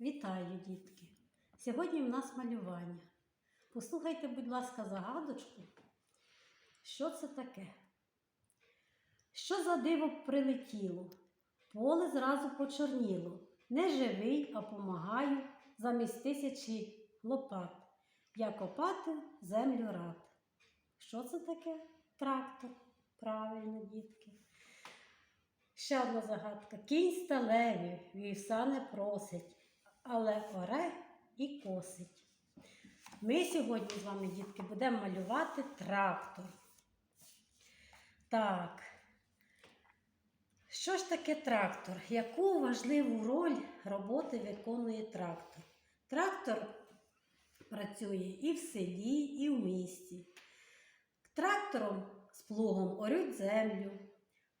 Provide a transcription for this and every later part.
Вітаю, дітки! Сьогодні в нас малювання. Послухайте, будь ласка, загадочку. Що це таке? Що за диво прилетіло? Поле зразу почорніло. Не живий, а помагаю замість тисячі лопат. Я копати землю рад. Що це таке? Трактор. Правильно, дітки. Ще одна загадка. Кінь сталеві, вівса не просить, але оре і косить. Ми сьогодні з вами, дітки, будемо малювати трактор. Так. Що ж таке трактор? Яку важливу роль роботи виконує трактор? Трактор працює і в селі, і в місті. Трактором з плугом орють землю,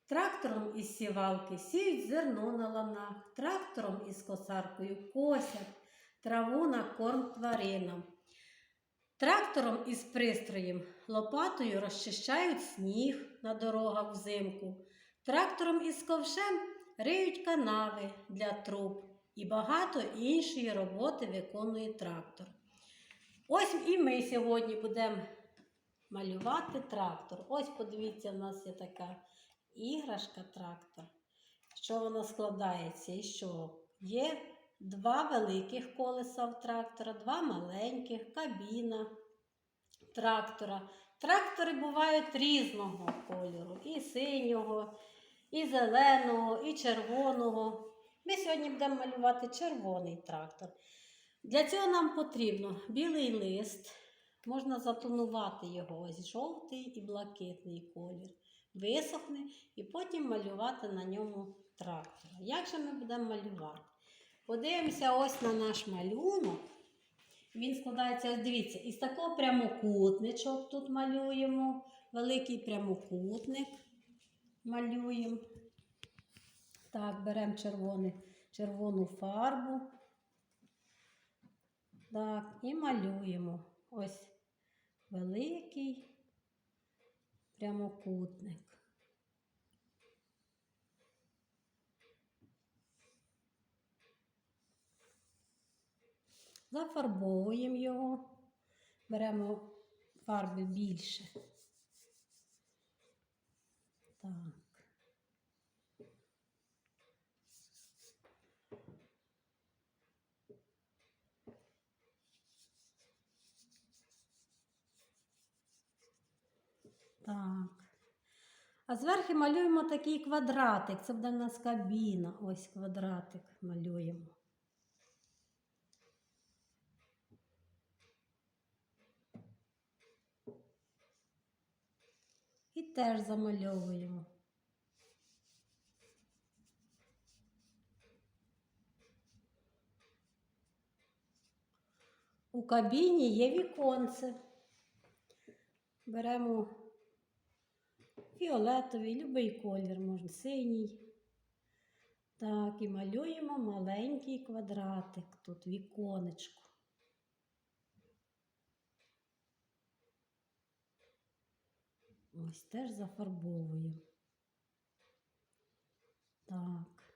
Трактором із сівалки сіють зерно на ланах, трактором із косаркою косять траву на корм тваринам. Трактором із пристроєм лопатою розчищають сніг на дорогах взимку. Трактором із ковшем риють канави для труб і багато іншої роботи виконує трактор. Ось і ми сьогодні будемо малювати трактор. Ось подивіться, в нас є така іграшка трактор. Що вона складається і що? Є два великих колеса в трактора, два маленьких, кабіна трактора. Трактори бувають різного кольору: і синього, і зеленого, і червоного. Ми сьогодні будемо малювати червоний трактор. Для цього нам потрібно білий лист, можна затонувати його, ось жовтий і блакитний колір висохне і потім малювати на ньому трактор. Як же ми будемо малювати? Подивимося ось на наш малюнок. Він складається, ось дивіться, із такого прямокутничок тут малюємо. Великий прямокутник малюємо. Так, беремо червоний, червону фарбу. Так, і малюємо. Ось великий прямокутник. Зафарбовуємо його, беремо фарби більше. Так. Так. А зверху малюємо такий квадратик. Це буде в нас кабіна. Ось квадратик малюємо. І теж замальовуємо. У кабіні є віконце. Беремо фіолетовий, любий колір, можна синій. Так, і малюємо маленький квадратик, тут віконечко. Ось теж зафарбовуємо. Так.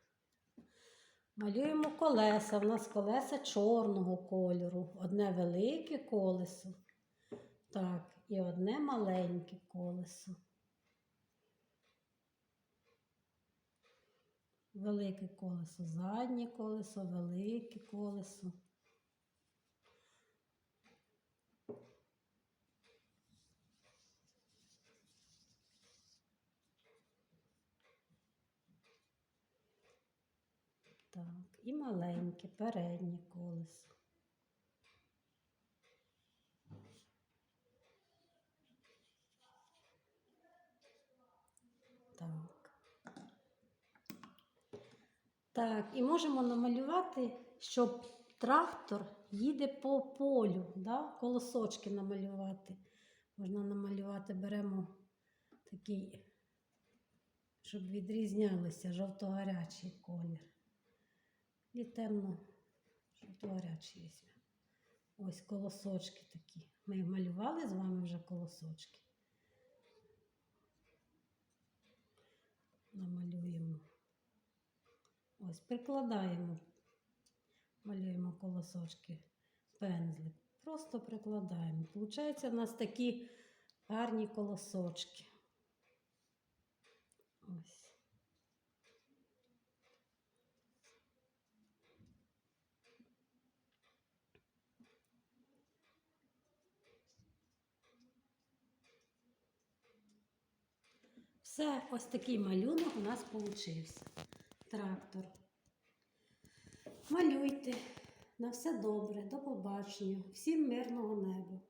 Малюємо колеса. У нас колеса чорного кольору. Одне велике колесо. Так, і одне маленьке колесо. Велике колесо, заднє колесо, велике колесо. Так, і маленьке переднє колесо. Так. Так, і можемо намалювати, щоб трактор їде по полю, да? колосочки намалювати. Можна намалювати, беремо такий, щоб відрізнялися жовто-гарячий колір. І темно жовто-гарячий візьмемо. Ось колосочки такі. Ми малювали з вами вже колосочки. Ось прикладаємо малюємо колосочки пензлик. Просто прикладаємо. Получається у нас такі гарні колосочки. Ось. Все, ось такий малюнок у нас получився. Трактор. Малюйте. На все добре, до побачення. Всім мирного неба.